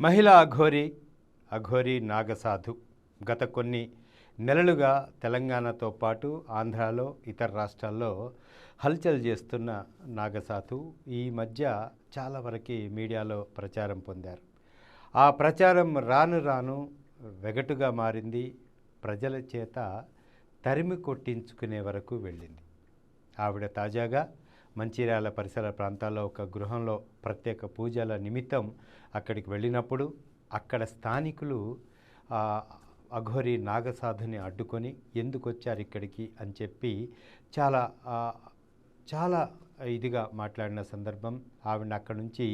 మహిళా అఘోరి అఘోరి నాగసాధు గత కొన్ని నెలలుగా తెలంగాణతో పాటు ఆంధ్రాలో ఇతర రాష్ట్రాల్లో హల్చల్ చేస్తున్న నాగసాధు ఈ మధ్య చాలా వరకు మీడియాలో ప్రచారం పొందారు. ఆ ప్రచారం రాను రాను వెగటుగా మారింది ప్రజల చేత తరిమి కొట్టించుకునే వరకు వెళ్ళింది. ఆవిడ తాజాగా మంచిర్యాల పరిసర ప్రాంతాల్లో ఒక గృహంలో ప్రత్యేక పూజల నిమిత్తం అక్కడికి వెళ్ళినప్పుడు అక్కడ స్థానికులు అఘోరి నాగసాధుని అడ్డుకొని ఎందుకు వచ్చారు ఇక్కడికి? అని చెప్పి చాలా చాలా ఇదిగా మాట్లాడిన సందర్భం ఆవిడ అక్కడి నుంచి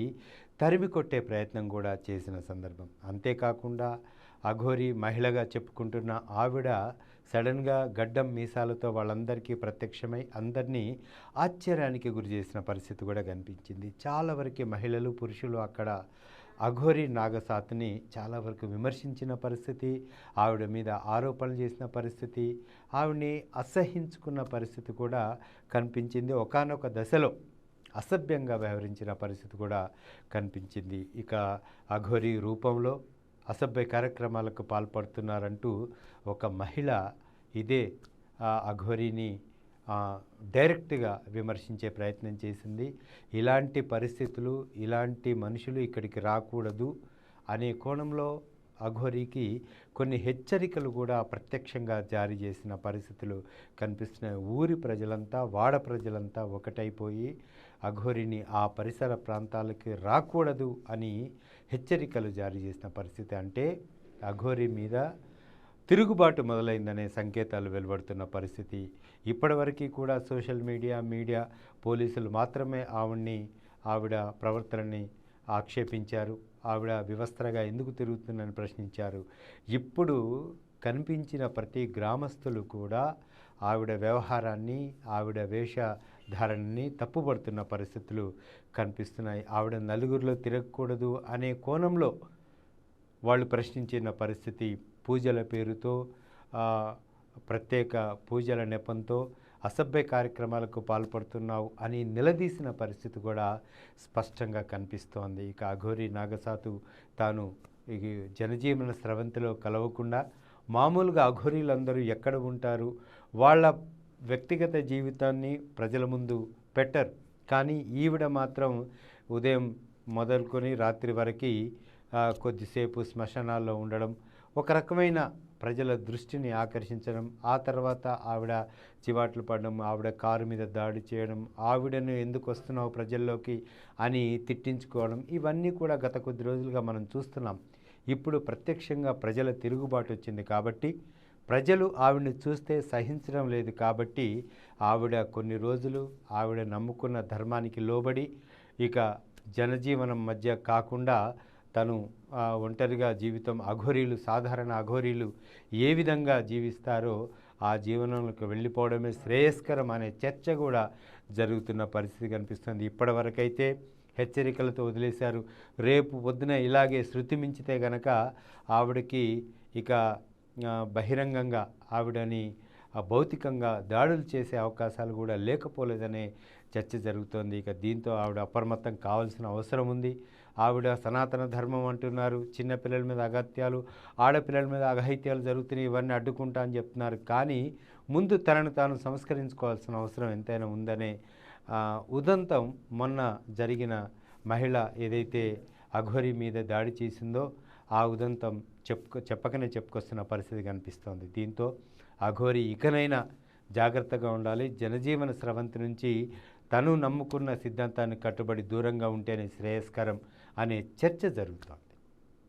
తరిమి కొట్టే ప్రయత్నం కూడా చేసిన సందర్భం. అంతేకాకుండా అఘోరి మహిళగా చెప్పుకుంటున్న ఆవిడ సడన్గా గడ్డం మీసాలతో వాళ్ళందరికీ ప్రత్యక్షమై అందరినీ ఆశ్చర్యానికి గురి చేసిన పరిస్థితి కూడా కనిపించింది. చాలా వరకు మహిళలు పురుషులు అక్కడ అఘోరి నాగసాత్ని చాలా వరకు విమర్శించిన పరిస్థితి ఆవిడ మీద ఆరోపణలు చేసిన పరిస్థితి ఆవిడని అసహించుకున్న పరిస్థితి కూడా కనిపించింది. ఒకానొక దశలో అసభ్యంగా వ్యవహరించిన పరిస్థితి కూడా కనిపించింది. ఇక అఘోరి రూపంలో అసభ్య కార్యక్రమాలకు పాల్పడుతున్నారంటూ ఒక మహిళ ఇదే అఘోరిని డైరెక్ట్గా విమర్శించే ప్రయత్నం చేసింది. ఇలాంటి పరిస్థితులు ఇలాంటి మనుషులు ఇక్కడికి రాకూడదు అనే కోణంలో అఘోరికి కొన్ని హెచ్చరికలు కూడా ప్రత్యక్షంగా జారీ చేసిన పరిస్థితులు కనిపిస్తున్నాయి. ఊరి ప్రజలంతా వాడ ప్రజలంతా ఒకటైపోయి అఘోరిని ఆ పరిసర ప్రాంతాలకి రాకూడదు అని హెచ్చరికలు జారీ చేసిన పరిస్థితి. అంటే అఘోరి మీద తిరుగుబాటు మొదలైందనే సంకేతాలు వెలువడుతున్న పరిస్థితి. ఇప్పటివరకు కూడా సోషల్ మీడియా మీడియా పోలీసులు మాత్రమే ఆవిడ్ని ఆవిడ ప్రవర్తనని ఆక్షేపించారు. ఆవిడ వివస్త్రగా ఎందుకు తిరుగుతుందని ప్రశ్నించారు. ఇప్పుడు కనిపించిన ప్రతి గ్రామస్తులు కూడా ఆవిడ వ్యవహారాన్ని ఆవిడ వేషధారణని తప్పుపడుతున్న పరిస్థితులు కనిపిస్తున్నాయి. ఆవిడ నలుగురిలో తిరగకూడదు అనే కోణంలో వాళ్ళు ప్రశ్నించిన పరిస్థితి పూజల పేరుతో ప్రత్యేక పూజల నెపంతో అసభ్య కార్యక్రమాలకు పాల్పడుతున్నావు అని నిలదీసిన పరిస్థితి కూడా స్పష్టంగా కనిపిస్తోంది. ఇక అఘోరి నాగసాతు తాను ఈ జనజీవన స్రవంతిలో కలవకుండా మామూలుగా అఘోరీలందరూ ఎక్కడ ఉంటారు? వాళ్ళ వ్యక్తిగత జీవితాన్ని ప్రజల ముందు పెట్టరు. కానీ ఈవిడ మాత్రం ఉదయం మొదలుకొని రాత్రి వరకు కొద్దిసేపు శ్మశానాల్లో ఉండడం ఒక రకమైన ప్రజల దృష్టిని ఆకర్షించడం ఆ తర్వాత ఆవిడ చివాట్లు పడడం ఆవిడ కారు మీద దాడి చేయడం ఆవిడను ఎందుకు వస్తున్నావు ప్రజల్లోకి అని తిట్టించుకోవడం ఇవన్నీ కూడా గత కొద్ది రోజులుగా మనం చూస్తున్నాం. ఇప్పుడు ప్రత్యక్షంగా ప్రజల తిరుగుబాటు వచ్చింది కాబట్టి ప్రజలు ఆవిడని చూస్తే సహించడం లేదు కాబట్టి ఆవిడ కొన్ని రోజులు ఆవిడ నమ్ముకున్న ధర్మానికి లోబడి ఇక జనజీవనం మధ్య కాకుండా తను ఒంటరిగా జీవితం అఘోరీలు సాధారణ అఘోరీలు ఏ విధంగా జీవిస్తారో ఆ జీవనంలోకి వెళ్ళిపోవడమే శ్రేయస్కరం అనే చర్చ కూడా జరుగుతున్న పరిస్థితి కనిపిస్తుంది. ఇప్పటివరకైతే హెచ్చరికలతో వదిలేశారు. రేపు పొద్దున ఇలాగే శృతి మించితే గనక ఆవిడకి ఇక బహిరంగంగా ఆవిడని ఆ, భౌతికంగా దాడులు చేసే అవకాశాలు కూడా లేకపోలేదనే చర్చ జరుగుతోంది. ఇక దీంతో ఆవిడ అప్రమత్తం కావాల్సిన అవసరం ఉంది. ఆవిడ సనాతన ధర్మం అంటున్నారు. చిన్నపిల్లల మీద అగత్యాలు ఆడపిల్లల మీద అఘాయిత్యాలు జరుగుతున్నాయి. ఇవన్నీ అడ్డుకుంటా అని చెప్తున్నారు. కానీ ముందు తనను తాను సంస్కరించుకోవాల్సిన అవసరం ఎంతైనా ఉందనే ఉదంతం మొన్న జరిగిన మహిళ ఏదైతే అఘోరి మీద దాడి చేసిందో ఆ ఉదంతం చెప్పుకో చెప్పకనే చెప్పుకొస్తున్న పరిస్థితి కనిపిస్తోంది. దీంతో అఘోరి ఇకనైనా జాగ్రత్తగా ఉండాలి. జనజీవన స్రవంతి నుంచి తను నమ్ముకున్న సిద్ధాంతాన్ని కట్టుబడి దూరంగా ఉంటేనే శ్రేయస్కరం. అనే చర్చ జరుగుతాం.